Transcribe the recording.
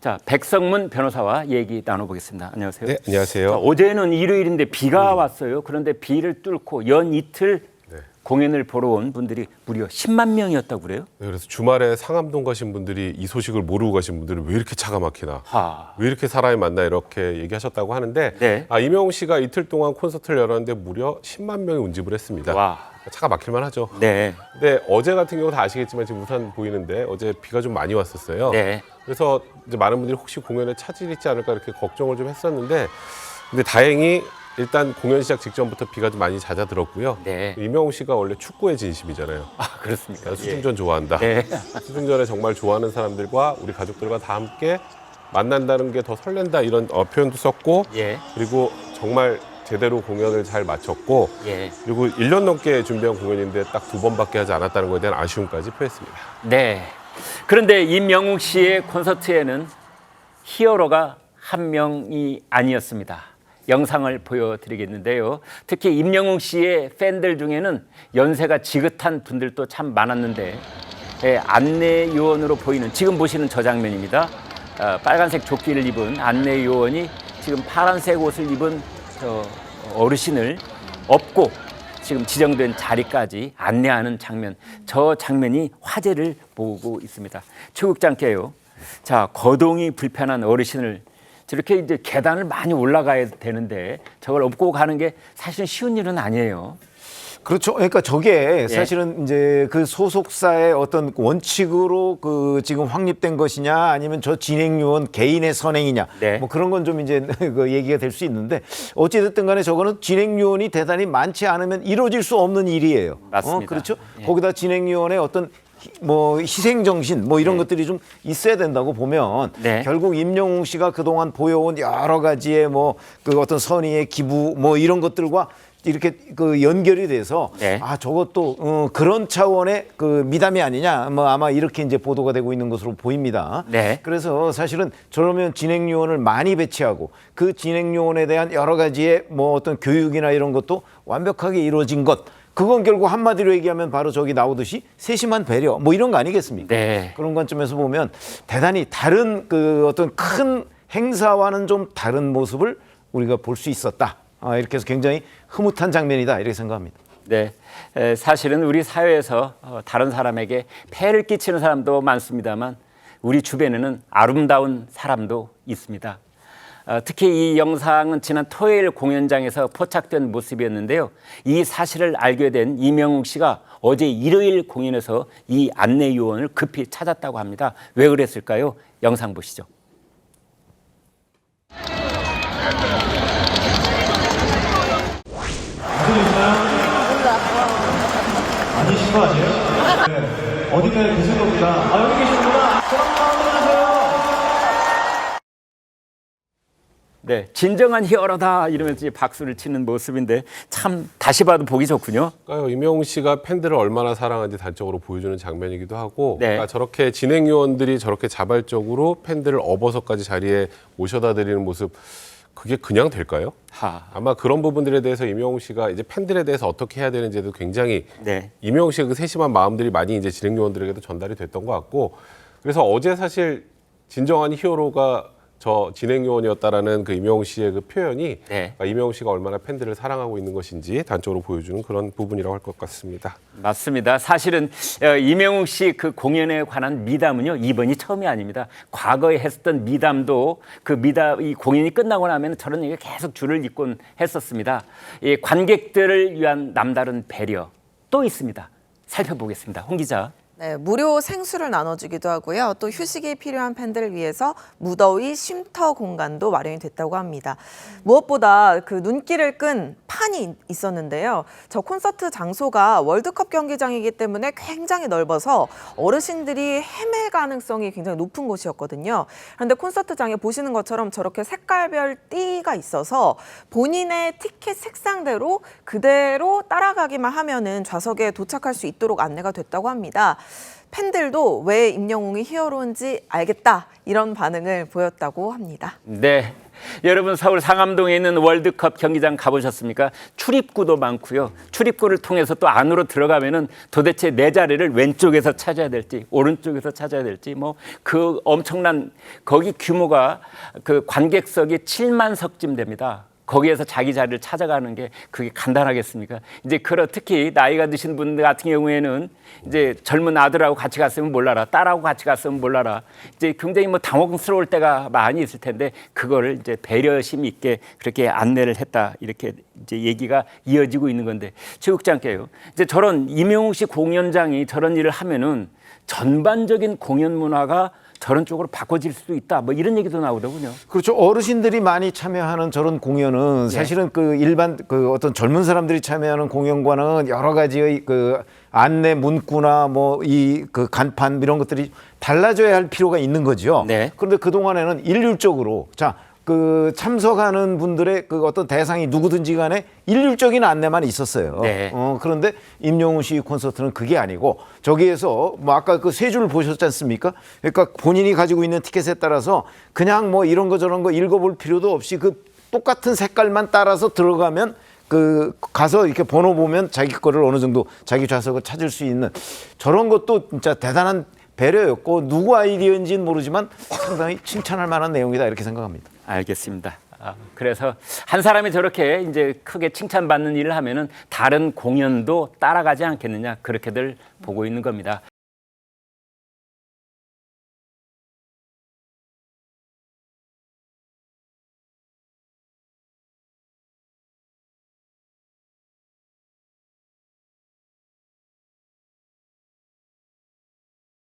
자, 백성문 변호사와 얘기 나눠보겠습니다. 안녕하세요. 네, 안녕하세요. 자, 어제는 일요일인데 비가 왔어요. 그런데 비를 뚫고 연 이틀 네. 공연을 보러 온 분들이 무려 10만 명이었다고 그래요? 네, 그래서 주말에 상암동 가신 분들이 이 소식을 모르고 가신 분들은 왜 이렇게 차가 막히나? 하. 왜 이렇게 사람이 많나 이렇게 얘기하셨다고 하는데 네. 아, 이명웅 씨가 이틀 동안 콘서트를 열었는데 무려 10만 명이 운집을 했습니다. 와. 차가 막힐만 하죠. 네. 근데 어제 같은 경우 다 아시겠지만 지금 우산 보이는데 어제 비가 좀 많이 왔었어요. 네. 그래서 이제 많은 분들이 혹시 공연에 차질 있지 않을까 이렇게 걱정을 좀 했었는데 근데 다행히 일단 공연 시작 직전부터 비가 좀 많이 잦아들었고요. 네. 이명웅 씨가 원래 축구의 진심이잖아요. 아, 그렇습니까? 수중전 좋아한다. 네. 수중전에 정말 좋아하는 사람들과 우리 가족들과 다 함께 만난다는 게 더 설렌다 이런 어, 표현도 썼고 예. 그리고 정말 제대로 공연을 잘 마쳤고 예. 그리고 1년 넘게 준비한 공연인데 딱 두 번밖에 하지 않았다는 것에 대한 아쉬움까지 표했습니다. 네. 그런데 임영웅 씨의 콘서트에는 히어로가 한 명이 아니었습니다. 영상을 보여드리겠는데요. 특히 임영웅 씨의 팬들 중에는 연세가 지긋한 분들도 참 많았는데 예, 안내 요원으로 보이는 지금 보시는 저 장면입니다. 어, 빨간색 조끼를 입은 안내 요원이 지금 파란색 옷을 입은 저 어르신을 업고 지금 지정된 자리까지 안내하는 장면. 저 장면이 화제를 모으고 있습니다. 최국장께요. 자, 거동이 불편한 어르신을 저렇게 이제 계단을 많이 올라가야 되는데 저걸 업고 가는 게 사실 쉬운 일은 아니에요. 그렇죠. 그러니까 저게 예. 사실은 이제 그 소속사의 어떤 원칙으로 그 지금 확립된 것이냐 아니면 저 진행요원 개인의 선행이냐 네. 뭐 그런 건 좀 이제 그 얘기가 될 수 있는데 어찌됐든 간에 저거는 진행요원이 대단히 많지 않으면 이루어질 수 없는 일이에요. 맞습니다. 어, 그렇죠. 예. 거기다 진행요원의 어떤 희- 뭐 희생 정신 뭐 이런 네. 것들이 좀 있어야 된다고 보면 네. 결국 임영웅 씨가 그동안 보여온 여러 가지의 뭐 그 어떤 선의의 기부 뭐 이런 것들과 이렇게 그 연결이 돼서 네. 아 저것도 어, 그런 차원의 그 미담이 아니냐 뭐 아마 이렇게 이제 보도가 되고 있는 것으로 보입니다. 네. 그래서 사실은 저러면 진행 요원을 많이 배치하고 그 진행 요원에 대한 여러 가지의 뭐 어떤 교육이나 이런 것도 완벽하게 이루어진 것. 그건 결국 한마디로 얘기하면 바로 저기 나오듯이 세심한 배려 뭐 이런 거 아니겠습니까? 네. 그런 관점에서 보면 대단히 다른 그 어떤 큰 행사와는 좀 다른 모습을 우리가 볼 수 있었다. 아, 이렇게 해서 굉장히 흐뭇한 장면이다 이렇게 생각합니다. 네. 에, 사실은 우리 사회에서 어, 다른 사람에게 폐를 끼치는 사람도 많습니다만 우리 주변에는 아름다운 사람도 있습니다. 어, 특히 이 영상은 지난 토요일 공연장에서 포착된 모습이었는데요. 이 사실을 알게 된 이명웅 씨가 어제 일요일 공연에서 이 안내 요원을 급히 찾았다고 합니다. 왜 그랬을까요? 영상 보시죠. 아니신 거 아니에요? 네. 어딘가에 계신 겁니다. 아, 여기 계시 네, 진정한 히어로다 이러면서 이제 박수를 치는 모습인데 참 다시 봐도 보기 좋군요. 그러니까요, 이명웅 씨가 팬들을 얼마나 사랑하는지 단적으로 보여주는 장면이기도 하고 네. 그러니까 저렇게 진행 요원들이 저렇게 자발적으로 팬들을 업어서까지 자리에 모셔다 드리는 모습 그게 그냥 될까요? 하. 아마 그런 부분들에 대해서 이명웅 씨가 이제 팬들에 대해서 어떻게 해야 되는지도 굉장히 네. 이명웅 씨의 그 세심한 마음들이 많이 이제 진행 요원들에게도 전달이 됐던 것 같고 그래서 어제 사실 진정한 히어로가 저 진행 요원이었다라는 그 이명웅 씨의 그 표현이 네. 아, 이명웅 씨가 얼마나 팬들을 사랑하고 있는 것인지 단적으로 보여주는 그런 부분이라고 할 것 같습니다. 맞습니다. 사실은 어, 이명웅 씨 그 공연에 관한 미담은요 이번이 처음이 아닙니다. 과거에 했었던 미담도 그 미담 이 공연이 끝나고 나면 저런 얘기가 계속 줄을 잇곤 했었습니다. 이 관객들을 위한 남다른 배려 또 있습니다. 살펴보겠습니다. 홍 기자. 네, 무료 생수를 나눠주기도 하고요. 또 휴식이 필요한 팬들을 위해서 무더위 쉼터 공간도 마련이 됐다고 합니다. 무엇보다 그 눈길을 끈 판이 있었는데요. 저 콘서트 장소가 월드컵 경기장이기 때문에 굉장히 넓어서 어르신들이 헤맬 가능성이 굉장히 높은 곳이었거든요. 그런데 콘서트장에 보시는 것처럼 저렇게 색깔별 띠가 있어서 본인의 티켓 색상대로 그대로 따라가기만 하면은 좌석에 도착할 수 있도록 안내가 됐다고 합니다. 팬들도 왜 임영웅이 히어로인지 알겠다 이런 반응을 보였다고 합니다. 네. 여러분 서울 상암동에 있는 월드컵 경기장 가보셨습니까? 출입구도 많고요. 출입구를 통해서 또 안으로 들어가면은 도대체 내 자리를 왼쪽에서 찾아야 될지 오른쪽에서 찾아야 될지 뭐 그 엄청난 거기 규모가 그 관객석이 7만 석쯤 됩니다. 거기에서 자기 자리를 찾아가는 게 그게 간단하겠습니까? 이제 그러 특히 나이가 드신 분들 같은 경우에는 이제 젊은 아들하고 같이 갔으면 몰라라, 딸하고 같이 갔으면 몰라라. 이제 굉장히 뭐 당혹스러울 때가 많이 있을 텐데 그거를 이제 배려심 있게 그렇게 안내를 했다 이렇게 이제 얘기가 이어지고 있는 건데 최국장께요. 이제 저런 임영웅 씨 공연장이 저런 일을 하면은 전반적인 공연 문화가 저런 쪽으로 바꿔질 수도 있다. 뭐 이런 얘기도 나오더군요. 그렇죠. 어르신들이 많이 참여하는 저런 공연은 사실은 그 일반 그 어떤 젊은 사람들이 참여하는 공연과는 여러 가지의 그 안내 문구나 뭐 이 그 간판 이런 것들이 달라져야 할 필요가 있는 거죠. 네. 그런데 그 동안에는 일률적으로 자. 그 참석하는 분들의 그 어떤 대상이 누구든지 간에 일률적인 안내만 있었어요. 네. 어, 그런데 임영웅 씨 콘서트는 그게 아니고 저기에서 뭐 아까 그 세 줄 보셨지 않습니까? 그러니까 본인이 가지고 있는 티켓에 따라서 그냥 뭐 이런 거 저런 거 읽어볼 필요도 없이 그 똑같은 색깔만 따라서 들어가면 그 가서 이렇게 번호 보면 자기 거를 어느 정도 자기 좌석을 찾을 수 있는 저런 것도 진짜 대단한 배려였고 누구 아이디어인지는 모르지만 상당히 칭찬할 만한 내용이다 이렇게 생각합니다. 알겠습니다. 아, 그래서 한 사람이 저렇게 이제 크게 칭찬받는 일을 하면은 다른 공연도 따라가지 않겠느냐 그렇게들 보고 있는 겁니다.